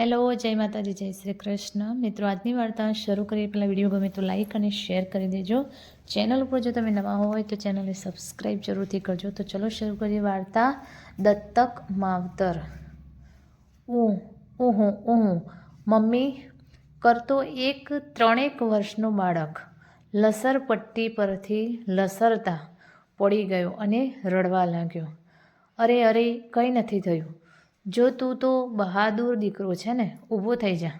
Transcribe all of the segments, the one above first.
Hello, જય માતાજી, જય શ્રી કૃષ્ણ. મિત્રો, આજની વાર્તા શરૂ કરીએ પહેલાં વીડિયો ગમે તો લાઈક અને શેર કરી દેજો. ચેનલ ઉપર જો તમે નવા હોય તો ચેનલને સબસ્ક્રાઈબ જરૂરથી કરજો. તો ચલો શરૂ કરીએ વાર્તા. દત્તક માવતર. ઊ ઊહું ઊહું મમ્મી, કરતો એક ત્રણેક વર્ષનો બાળક. લસરપટ્ટી પરથી લસરતા. પડી ગયો અને રડવા લાગ્યો. અરે અરે, કંઈ નથી થયું. જો તું તો બહાદુર દીકરો છે ને, ઊભો થઈ જા.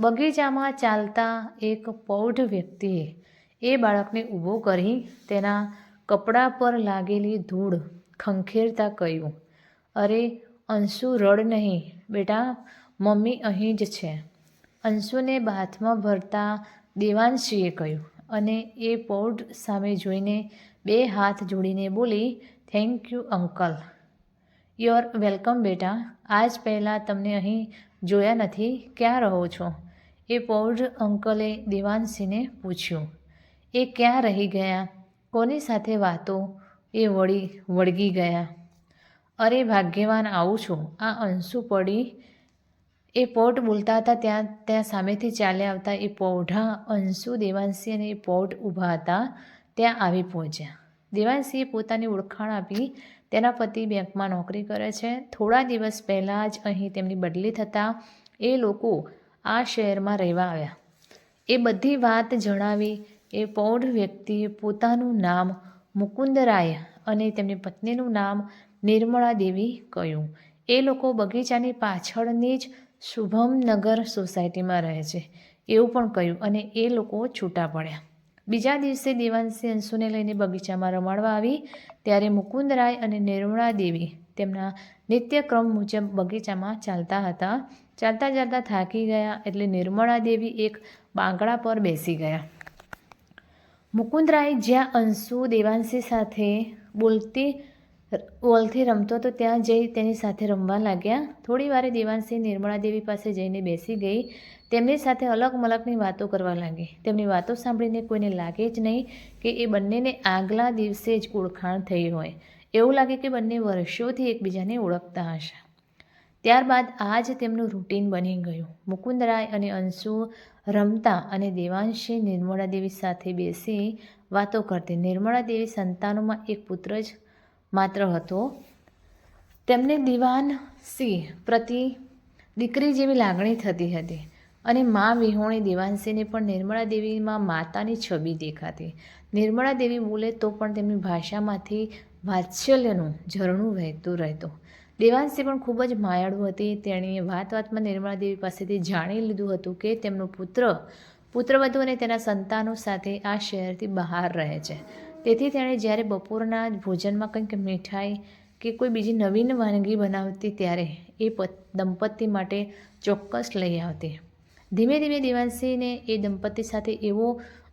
બગીચામાં ચાલતા એક પૌઢ વ્યક્તિએ એ બાળકને ઊભો કરી તેના કપડા પર લાગેલી ધૂળ ખંખેરતા કહ્યું, અરે, અંશુ રડ નહીં, બેટા, મમ્મી અહીં જ છે. અંશુને બાથમાં ભરતા દેવાંશીએ કહ્યું અને એ પૌઢ સામે જોઈને બે હાથ જોડીને બોલી thank you uncle you're welcome બેટા. આજ પહેલાં તમને અહીં જોયા નથી. ક્યાં રહો છો? એ પૌઢ અંકલે દેવાંશીને પૂછ્યું. એ ક્યાં રહી ગયા? કોની સાથે વાતો? એ વળી વળગી ગયા. અરે, ભાગ્યવાન, આવું છું. આ અંશુ પડી. એ પોટ બોલતા હતા ત્યાં ત્યાં સામેથી ચાલ્યા આવતા એ પૌઢા અંશુ દેવાંશી અને એ પોટ ઊભા હતા. ત્યાં આવી પહોંચ્યા. દેવાંશીએ પોતાની ઓળખાણ આપી તેના પતિ બેંકમાં નોકરી કરે છે. થોડા દિવસ પહેલાં જ અહીં તેમની બદલી થતાં એ લોકો આ શહેરમાં રહેવા આવ્યા. એ બધી વાત જણાવી એ પૌઢ વ્યક્તિએ પોતાનું નામ મુકુંદરાય અને તેમની પત્નીનું નામ નિર્મળા દેવી કહ્યું. એ લોકો બગીચાની પાછળની જ શુભમનગર સોસાયટીમાં રહે છે એવું પણ કહ્યું અને એ લોકો છૂટા પડ્યા. બીજા દિવસે દેવાંશી અંશુને લઈને બગીચામાં રમાડવા આવી. ત્યારે મુકુંદરાય અને નિર્મળા દેવી તેમના નિત્યક્રમ મુજબ બગીચામાં ચાલતા હતા. ચાલતા ચાલતા થાકી ગયા એટલે નિર્મળા દેવી એક બાંકડા પર બેસી ગયા. મુકુંદરાય જ્યાં અંશુ દેવાંશી સાથે બોલતી બોલથી રમતો તો ત્યાં જઈ તેની સાથે રમવા લાગ્યા. થોડી વારે દેવાંશી નિર્મળા દેવી પાસે જઈને બેસી ગઈ. તેમની સાથે અલગ મલકની વાતો કરવા લાગી. તેમની વાતો સાંભળીને કોઈને લાગે જ નહીં કે એ બંનેને આગલા દિવસે જ ઓળખાણ થઈ હોય. એવું લાગે કે બંને વર્ષોથી એકબીજાને ઓળખતા હશે. ત્યારબાદ આ જ તેમનું રૂટીન બની ગયું. મુકુંદરાય અને અંશુ રમતા અને દેવાંશી નિર્મળા દેવી સાથે બેસી વાતો કરતી. નિર્મળા દેવી સંતાનોમાં એક પુત્ર જ માત્ર હતો. તેમને દિવાન સિંહ પ્રતિ દીકરી જેવી લાગણી થતી હતી અને મા વિહોણી દેવાંશીને પણ નિર્મળા દેવીમાં માતાની છબી દેખાતી. નિર્મળા દેવી બોલે તો પણ તેમની ભાષામાંથી વાત્સલ્યનું ઝરણું વહેતું રહેતું. દેવાંશી પણ ખૂબ જ માયાળુ હતી. તેણીએ વાત વાતમાં નિર્મળા દેવી પાસેથી જાણી લીધું હતું કે તેમનો પુત્ર પુત્રવધુ અને તેના સંતાનો સાથે આ શહેરથી બહાર રહે છે. તેથી તેણે જ્યારે બપોરના ભોજનમાં કંઈક મીઠાઈ કે કોઈ બીજી નવીન વાનગી બનાવતી ત્યારે એ દંપતી માટે ચોક્કસ લઈ આવતી. ધીમે ધીમે દેવાંશીને એ દંપતી સાથે એવો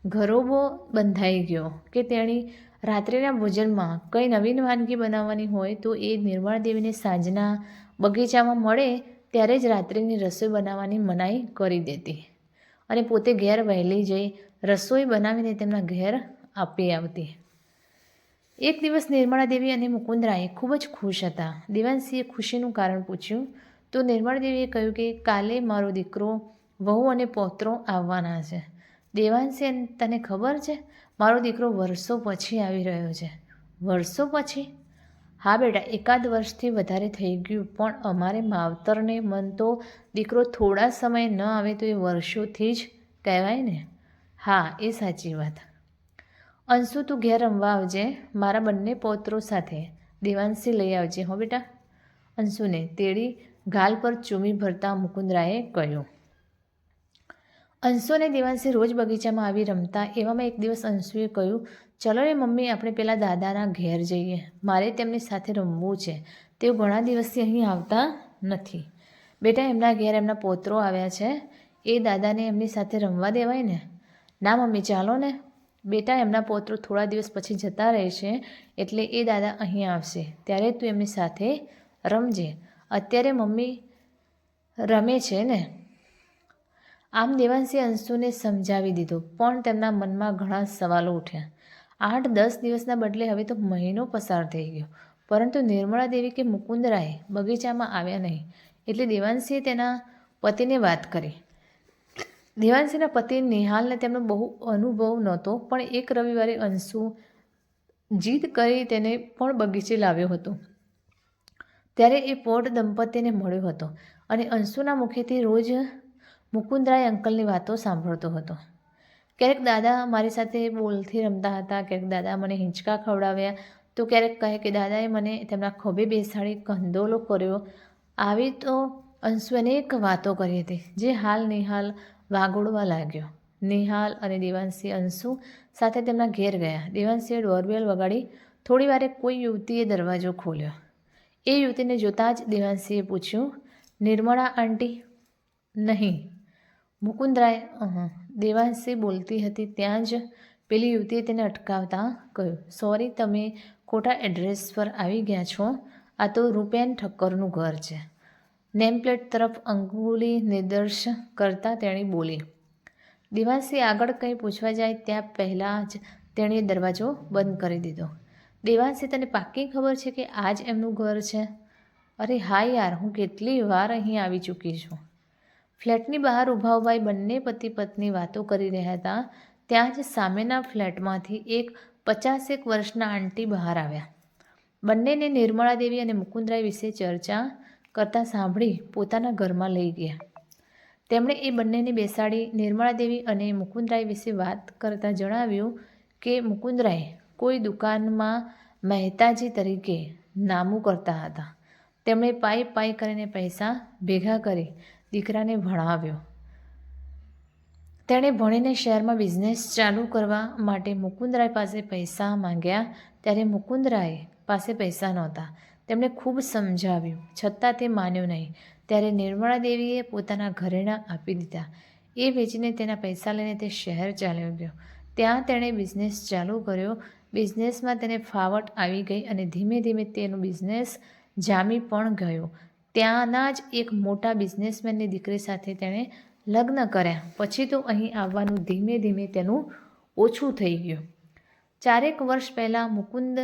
ઘરોબો બંધાઈ ગયો કે તેણી રાત્રિના ભોજનમાં કંઈ નવીન વાનગી બનાવવાની હોય તો એ નિર્મળા દેવીને સાંજના બગીચામાં મળે ત્યારે જ રાત્રિની રસોઈ બનાવવાની મનાઈ કરી દેતી. અને પોતે ઘેર વહેલી જઈ રસોઈ બનાવીને તેમના ઘેર આપી આવતી. એક દિવસ નિર્મળા દેવી અને મુકુંદરાએ ખૂબ જ ખુશ હતા. દેવાંશીએ ખુશીનું કારણ પૂછ્યું, તો નિર્મળા દેવીએ કહ્યું કે કાલે મારો દીકરો, વહુ અને પૌત્રો આવવાના છે. દેવાંશી તને ખબર છે? મારો દીકરો વર્ષો પછી આવી રહ્યો છે. વર્ષો પછી? હા બેટા, એકાદ વર્ષથી વધારે થઈ ગયું, પણ અમારે માવતરને મન તો દીકરો થોડા સમય ન આવે તો એ વર્ષોથી જ કહેવાય ને. હા, એ સાચી વાત. અંશુ, તું ઘેર રમવા આવજે. મારા બંને પૌત્રો સાથે દેવાંશી લઈ આવજે, હો બેટા. અંશુને તેડી ગાલ પર ચૂમી ભરતા મુકુંદરાએ કહ્યું. અંશુ અને દેવાંશી રોજ બગીચામાં આવી રમતા એવામાં એક દિવસ અંશુએ કહ્યું, ચલો રે મમ્મી, આપણે પેલા દાદાના ઘેર જઈએ. મારે તેમની સાથે રમવું છે. તેઓ ઘણા દિવસથી અહીં આવતા નથી. બેટા, એમના ઘેર એમના પૌત્રો આવ્યા છે. એ દાદાને એમની સાથે રમવા દેવાય ને? ના મમ્મી, ચાલો ને. બેટા એમના પૌત્રો થોડા દિવસ પછી જતા રહેશે એટલે એ દાદા અહીં આવશે. ત્યારે તું એમની સાથે રમજે. અત્યારે મમ્મી રમે છે ને? આમ દેવાંશી અંશુને સમજાવી દીધું, પણ તેમના મનમાં ઘણા સવાલો ઉઠ્યા. આઠ દસ દિવસના બદલે હવે તો મહિનો પસાર થઈ ગયો. પરંતુ નિર્મળા દેવી કે મુકુંદરાય બગીચામાં આવ્યા નહીં. એટલે દેવાંશીએ તેના પતિને વાત કરી. દેવાંશીના પતિ નિહાલને તેમનો બહુ અનુભવ નહોતો, પણ એક રવિવારે અંશુ જીદ કરી તેને પણ બગીચે લાવ્યો હતો. ત્યારે એ પોટ દંપતીને મળ્યો હતો અને અંશુના મુખેથી રોજ મુકુંદરાય અંકલની વાતો સાંભળતો હતો. ક્યારેક દાદા મારી સાથે બોલથી રમતા હતા, ક્યારેક દાદા મને હિંચકા ખવડાવ્યા, તો ક્યારેક કહે કે, દાદાએ મને તેમના ખભે બેસાડી કંદોલો કર્યો આવી તો અંશુ અનેક વાતો કરી હતી, જે હાલ નિહાલ વાગોળવા લાગ્યો. નિહાલ અને દેવાંશી અંશુ સાથે તેમના ઘેર ગયા. દેવાંશીએ ડોરબેલ વગાડી થોડી વારે કોઈ યુવતીએ દરવાજો ખોલ્યો. એ યુવતીને જોતાં જ દેવાંશીએ પૂછ્યું, નિર્મળા આંટી? નહીં. મુકુંદરાય અહં. દેવાંશી બોલતી હતી ત્યાં જ પેલી યુવતીએ તેને અટકાવતા કહ્યું, સોરી, તમે ખોટા એડ્રેસ પર આવી ગયા છો. આ તો રૂપેન ઠક્કરનું ઘર છે. નેમપ્લેટ તરફ અંગુલી નિર્દેશ કરતાં તેણી બોલી, દેવાંશી, આગળ કંઈ પૂછવા જાય ત્યાં પહેલાં જ તેણીએ દરવાજો બંધ કરી દીધો. દેવાંશી, તને પાક્કી ખબર છે કે આ જ એમનું ઘર છે? અરે હા યાર, હું કેટલી વાર અહીં આવી ચૂકી છું. ફ્લેટની બહાર ઊભા ઊભા બંને પતિ પત્ની વાતો કરી રહ્યા હતા, ત્યાં જ સામેના ફ્લેટમાંથી એક પચાસેક વર્ષના આંટી બહાર આવ્યા. બંનેને નિર્મળા દેવી અને મુકુંદરાય વિશે ચર્ચા કરતાં સાંભળી પોતાના ઘરમાં લઈ ગયા. તેમણે એ બંનેને બેસાડી નિર્મળાદેવી અને મુકુંદરાય વિશે વાત કરતાં જણાવ્યું કે, મુકુંદરાય, કોઈ દુકાનમાં મહેતાજી તરીકે નામું કરતા હતા. તેમણે પાઈ પાઈ કરીને પૈસા ભેગા કરી દીકરાને ભણાવ્યો. તેણે ભણીને શહેરમાં બિઝનેસ ચાલુ કરવા માટે મુકુંદરાય પાસે પૈસા માંગ્યા. ત્યારે મુકુંદરાય પાસે પૈસા નહોતા. તેમણે ખૂબ સમજાવ્યું. છતાં તે માન્યો નહીં. ત્યારે નિર્મળા દેવીએ પોતાના ઘરેણાં આપી દીધા. એ વેચીને તેના પૈસા લઈને તે શહેર ચાલ્યો ગયો. ત્યાં તેણે બિઝનેસ ચાલુ કર્યો. બિઝનેસમાં તેને ફાવટ આવી ગઈ અને ધીમે ધીમે તેનો બિઝનેસ જામી પણ ગયો. ત્યાંના જ એક મોટા બિઝનેસમેનની દીકરી સાથે તેણે લગ્ન કર્યા. પછી તો અહીં આવવાનું ધીમે ધીમે તેનું ઓછું થઈ ગયું. ચારેક વર્ષ પહેલાં મુકુંદ,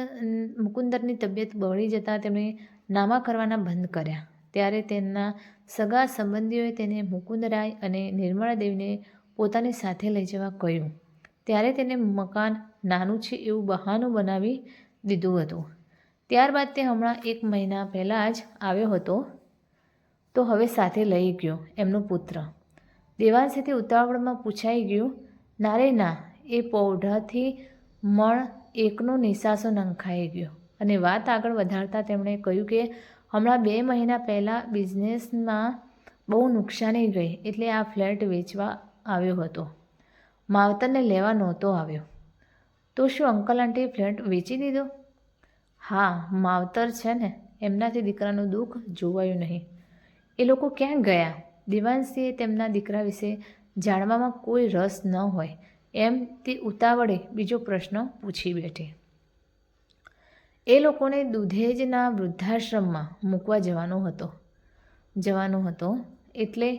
મુકુંદરની તબિયત બગડી જતાં તેમણે નામા કરવાના બંધ કર્યા. ત્યારે તેમના સગા સંબંધીઓએ તેને મુકુંદરાય અને નિર્મળા દેવીને પોતાની સાથે લઈ જવા કહ્યું. ત્યારે તેને મકાન નાનું છે એવું બહાનું બનાવી દીધું હતું. ત્યારબાદ તે હમણાં એક મહિના પહેલાં જ આવ્યો હતો. તો હવે સાથે લઈ ગયો એમનો પુત્ર. દેવાંશીથી ઉતાવળમાં પૂછાઈ ગયું નારે ના, એ પૌઢાથી મણ એકનો નિશાસો નંખાઈ ગયો. અને વાત આગળ વધારતા તેમણે કહ્યું કે, હમણાં બે મહિના પહેલાં બિઝનેસમાં બહુ નુકસાની ગઈ, એટલે આ ફ્લેટ વેચવા આવ્યો હતો. માવતરને લેવા નહોતો આવ્યો. તો શું અંકલ આંટી ફ્લેટ વેચી દીધો? હા, માવતર છે ને, એમનાથી દીકરાનું દુઃખ જોવાયું નહીં. એ લોકો ક્યાં ગયા? દિવાનસિંહે તેમના દીકરા વિશે જાણવામાં કોઈ રસ ન હોય. એમ તે ઉતાવળે બીજો પ્રશ્ન પૂછી બેઠી. એ લોકોને દુધેજના વૃદ્ધાશ્રમમાં મૂકવા જવાનો હતો. જવાનો હતો એટલે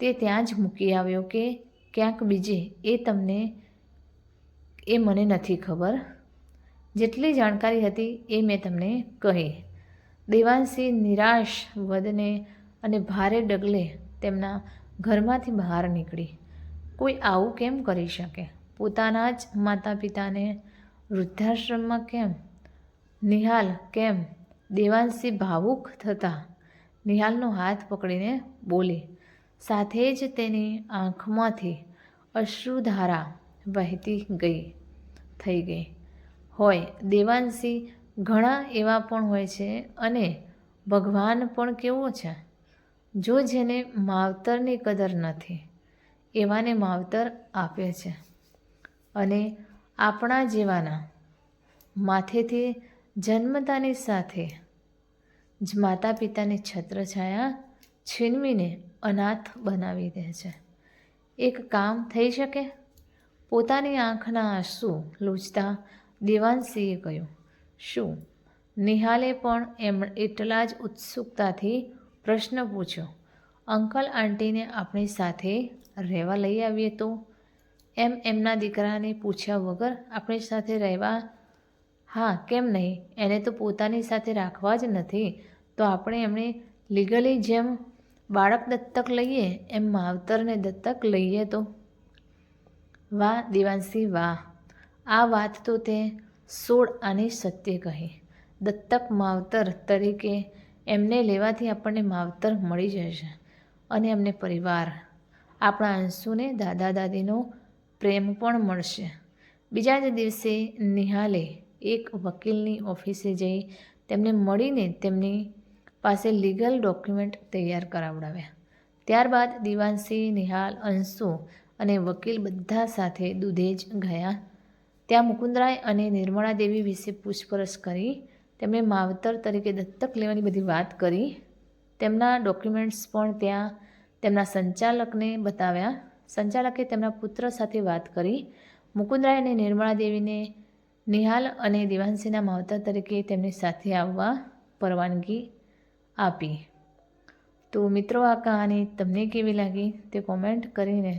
તે ત્યાં જ મૂકી આવ્યો કે ક્યાંક બીજે એ તમને એ મને નથી ખબર. જેટલી જાણકારી હતી એ મેં તમને કહી. દેવાંશી નિરાશ વદને અને ભારે ડગલે તેમના ઘરમાંથી બહાર નીકળી. કોઈ આવું કેમ કરી શકે? પોતાના જ માતા પિતાને વૃદ્ધાશ્રમમાં કેમ? નિહાલ કેમ? દેવાંશી ભાવુક થતાં નિહાલનો હાથ પકડીને બોલી, સાથે જ તેની આંખમાંથી અશ્રુધારા વહેતી ગઈ, થઈ ગઈ. હોય, દેવાંશી ઘણા એવા પણ હોય છે અને ભગવાન પણ કેવો છે? જો જેને માવતરની કદર નથી એવાને માવતર આપે છે. અને આપણા જેવાના માથેથી જન્મતાની સાથે જ માતા પિતાની છત્રછાયા છીનવીને અનાથ બનાવી દે છે. એક કામ થઈ શકે? પોતાની આંખના આંસુ લૂછતા દેવાનસિંહે કહ્યું, શું નિહાલે પણ એમ એટલા જ ઉત્સુકતાથી પ્રશ્ન પૂછ્યો, અંકલ આંટીને આપણી સાથે રહેવા લઈ આવીએ તો? એમ એમના દીકરાને પૂછ્યા વગર આપણી સાથે રહેવા? હા, કેમ નહીં? એને તો પોતાની સાથે રાખવા જ નથી. તો આપણે એમણે લીગલી જેમ બાળક દત્તક લઈએ, એમ માવતરને દત્તક લઈએ તો? વાહ દેવાંશી વાહ. આ વાત તો તે સોળ આની સત્ય કહી. દત્તક માવતર તરીકે એમને લેવાથી આપણને માવતર મળી જશે અને એમને પરિવાર. આપણા અંશુને દાદા દાદીનો પ્રેમ પણ મળશે. બીજા જ દિવસે નિહાલે એક વકીલની ઓફિસે જઈ તેમને મળીને તેમની પાસે લીગલ ડોક્યુમેન્ટ તૈયાર કરાવડાવ્યા. ત્યારબાદ દિવાનસિંહ, નિહાલ, અંશુ અને વકીલ બધા સાથે દુધેજ ગયા. ત્યાં મુકુંદરાય અને નિર્મળા દેવી વિશે પૂછપરછ કરી, તેમણે માવતર તરીકે દત્તક લેવાની બધી વાત કરી. તેમના ડોક્યુમેન્ટ્સ પણ ત્યાં તેમના સંચાલકને બતાવ્યા. સંચાલકે તેમના પુત્ર સાથે વાત કરી. મુકુંદરાય અને નિર્મળા દેવીને નિહાલ અને દિવાંશીના માવતર તરીકે તેમની સાથે આવવા પરવાનગી આપી. તો મિત્રો, આ કહાની તમને કેવી લાગી તે કોમેન્ટ કરીને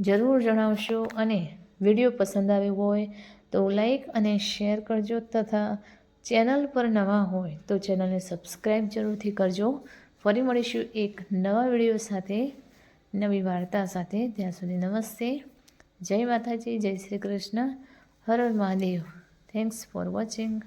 જરૂર જણાવશો અને વીડિયો પસંદ આવ્યો હોય તો લાઈક અને શેર કરજો તથા ચેનલ પર નવા હોય તો ચેનલને સબસ્ક્રાઈબ જરૂરથી કરજો. ફરી મળીશું એક નવા વીડિયો સાથે, નવી વાર્તા સાથે. ત્યાં સુધી નમસ્તે. જય માતાજી, જય શ્રી કૃષ્ણ. હર મહાદેવ. Thanks for watching